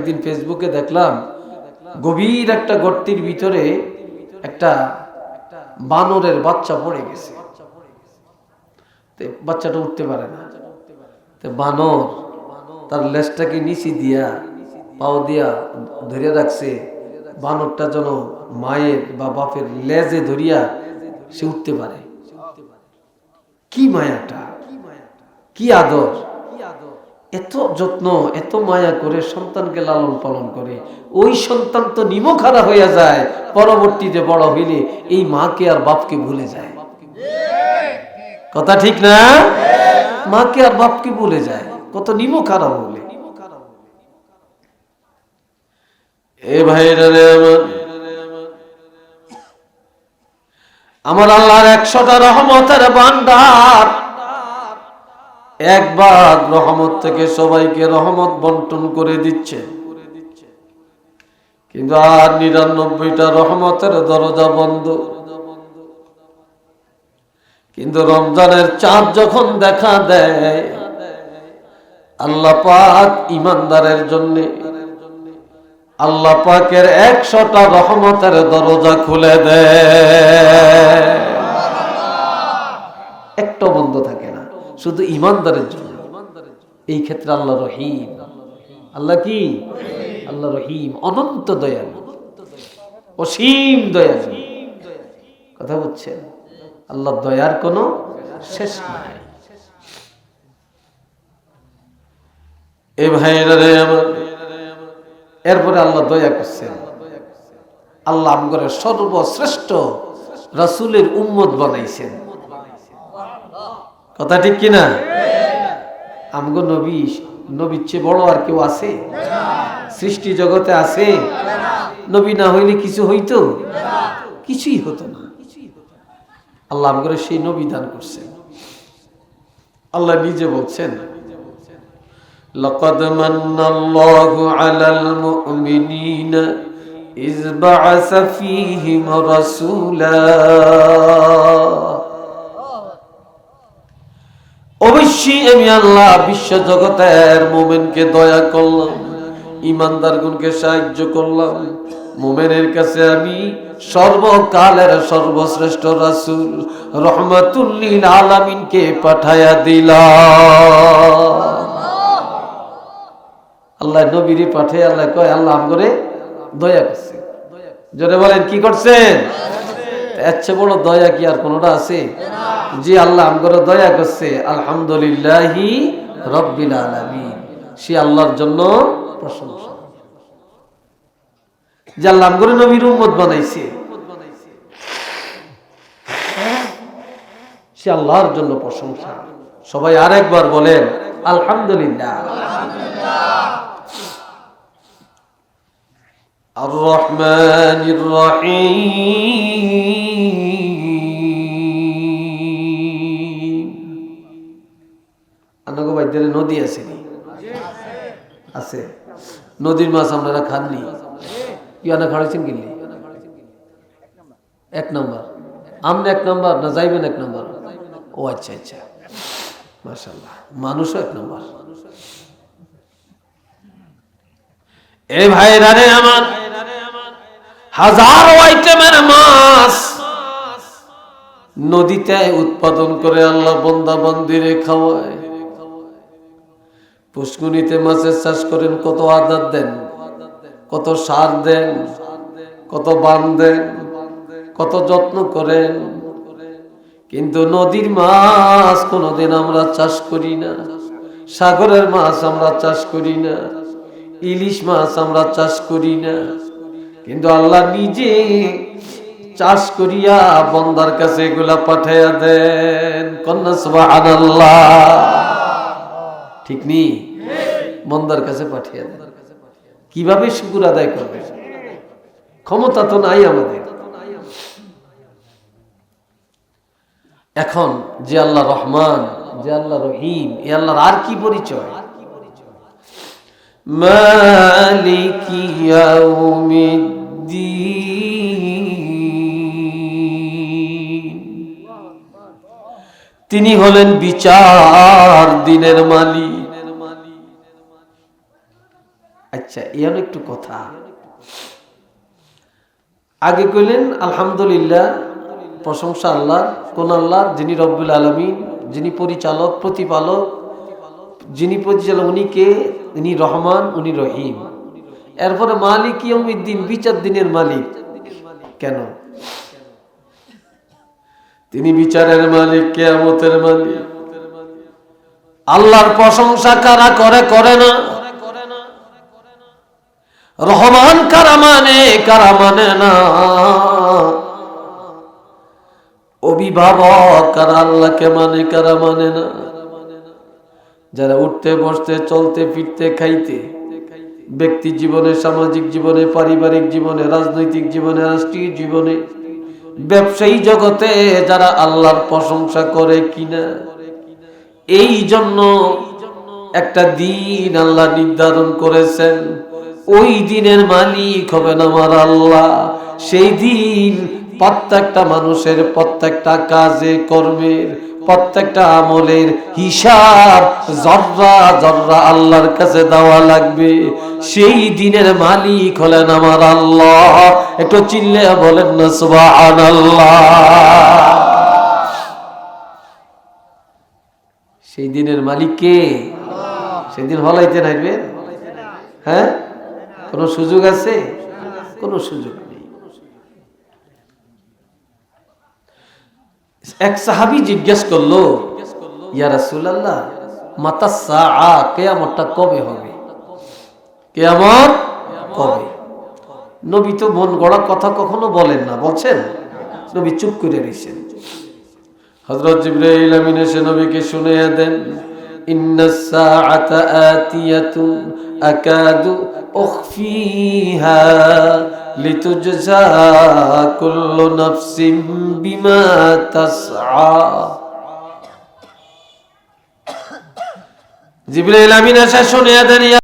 একদিন ফেসবুকে দেখলাম, গভীর একটা গর্তির ভিতরে একটা বানরের বাচ্চা পড়ে গেছে। বাচ্চাটা উঠতে পারে না। বানর তার লেজটাকে নিচে দিয়া, পাও দিয়া ধরে রাখছে। বানরটা যেন মায়ের বা বাপের লেজে ধরিয়া সে উঠতে পারে। কি মায়াটা? কি আদর? এত যত্ন, এত মায়া করে সন্তানকে লালন পালন করে, ওই সন্তান তো নিমখারা হইয়া যায়, পরবর্তীতে বড় হইলে এই মাকে আর বাপকে ভুলে যায়। কথা ঠিক না? মাকে আর বাপকে ভুলে যায়, কত নিমখারা বলে এ ভাইরা আমার আল্লাহর একশোটা রহমতের ভান্ডার এক ভাগ রহমত থেকে সবাইকে রহমত বন্টন করে দিচ্ছে। কিন্তু আর নিরানব্বইটা রহমতের দরজা বন্ধ। কিন্তু রমজানের চাঁদ যখন দেখা দেয়, আল্লাহ পাক ইমানদারের জন্য, আল্লাহ পাকের একশোটা রহমতের দরজা খুলে দেয় একটা বন্ধ থাকে না শুধু ইমানদারের জন্য। এই ক্ষেত্রে আল্লাহ রহিম। আল্লাহ কি? আল্লাহ রহিম। অনন্ত দয়ালু। অসীম দয়ালু। কথা বলছেন আল্লাহ দয়ার কোনো শেষ নাই। এ আমার, এরপরে আল্লাহ দয়া করছেন। আল্লাহ আমগরে সর্বশ্রেষ্ঠ রাসূলের উম্মত বানাইছেন। কথা ঠিক কিনা আমগো নবী নবীর চেয়ে বড় আর কেউ আছে সৃষ্টি জগতে আছে নবী না হইলে কিছু হইতো কিছুই হতো না আল্লাহ আমগরে সেই নবী দান করছেন আল্লাহ নিজে বলছেন لقد من الله على المؤمنين إذ بعث فيهم رسولا অবশ্যই আমি আল্লাহ বিশ্ব জগতের মোমেনকে দয়া করলাম ইমানদার গুনকে সাহায্য করলাম। মোমেনের কাছে আমি সর্বকালের সর্বশ্রেষ্ঠ রাসূল রহমাতুল্লিল আলামিনকে পাঠায়া দিলাম। আল্লাহ নবীরে পাঠে আল্লাহ কয়, আল্লাহ করে দয়া করছে। জোরে বলেন, কি করছেন? এচ্ছে বড় দয়া কি আর কোনোটা আছে? জি আল্লাহ আম করে দয়া করছে আলহামদুলিল্লাহি রব্বিল আলামিন সে আল্লাহর জন্য প্রশংসা যে আল্লাহ আম করে নবীর উম্মত বানাইছে সে আল্লাহর জন্য প্রশংসা সবাই আরেকবার বলেন আলহামদুলিল্লাহ الرحمن الرحيم বাইদের নদী আছে নি? আছে। নদীর মাছ আপনারা খাননি? আনা খাড়াইছেন কিনলি এক নম্বর। আমনে এক নম্বর, না যাইবেন এক নম্বর? ও আচ্ছা আচ্ছা। মাশাল্লাহ মানুষও এক নম্বর। এ ভাইরা রে আমার, হাজারো আইটেমের মাছ নদীতে উৎপাদন করে আল্লাহ বন্দা বন্দিরে খাওয়ায়। পুষ্কুনিতে মাছের চাষ করেন, কত আদার দেন, কত সার দেন, কত বান দেন, কত যত্ন করেন। কিন্তু নদীর মাছ কোনোদিন আমরা চাষ করি না, সাগরের মাছ আমরা চাষ করি না, ইলিশ মাছ আমরা চাষ করি না। কিন্তু আল্লাহ নিজে চাষ করিয়া বন্দার কাছে এগুলা পাঠাইয়া দেন। কন্যা সুবহানাল্লাহ। ঠিক নেই? মন্দার কাছে পাঠিয়ে দেয় কীভাবে শুকুর আদায় করবে? ক্ষমতা তো নাই আমাদের। এখন যে আল্লাহ রহমান, যে আল্লাহ রহিম, এ আল্লাহর আর কি পরিচয়? মালিক তিনি হলেন বিচার দিনের মালিক। আচ্ছা এর একটু কথা। আগে কইলেন, আলহামদুলিল্লাহ, প্রশংসা আল্লাহ, কোন আল্লাহ, যিনি রব্বুল আলমিন, যিনি পরিচালক, প্রতিপালক, যিনি পরিচালক, উনি কে? উনি রহমান, উনি রহিম। এরপরে মালিক ইয়মিদ্দিন বিচার দিনের মালিক। কেন? তিনি বিচারের মালিক, কেয়ামতের মালিক। আল্লাহর প্রশংসা কারা করে করে না? রহমান কারা মানে কারা মানে না। অভিভাবক কারা আল্লাহকে মানে কারা মানে না। যারা উঠতে, বসতে, চলতে, ফিরতে, খাইতে, ব্যক্তি জীবনে, সামাজিক জীবনে, পারিবারিক জীবনে, রাজনৈতিক জীবনে, রাষ্ট্রীয় জীবনে, ব্যবসায়ী জগতে যারা আল্লাহর প্রশংসা করে কিনা, এই জন্য একটা দিন আল্লাহ নির্ধারণ করেছেন। ওই দিনের মালিক হবেন আমার আল্লাহ। সেই দিন প্রত্যেকটা মানুষের প্রত্যেকটা কাজে কর্মের প্রত্যেকটা আমলের হিসাব জর্রা জর্রা আল্লাহর কাছে দেওয়া লাগবে। সেই দিনের মালিক হলেন আমার আল্লাহ। একটু চিল্লে বলেন না সুবহানাল্লাহ। সেই দিনের মালিক কে? সেদিন হলাইতে নাইবেন? হ্যাঁ? কোনো সুযোগ আছে? কোনো সুযোগ নেই। এক সাহাবি জিজ্ঞেস করল, ইয়া রাসূলুল্লাহ, মাতা সাআ, কিয়ামতটা কবে হবে? কিয়ামত কবে? নবী তো মন গড়া কথা কখনো বলেন না, বলছেন? নবী চুপ করে রয়েছেন হযরত জিবরাইল আমিন এসে নবীকে শুনিয়ে দেন। ইন্নাস الساعة آتية أكاد أخفيها لتجزى كل نفس بما تسعى জিবরাইল আমিন শাসনে শুনিয়ে দেন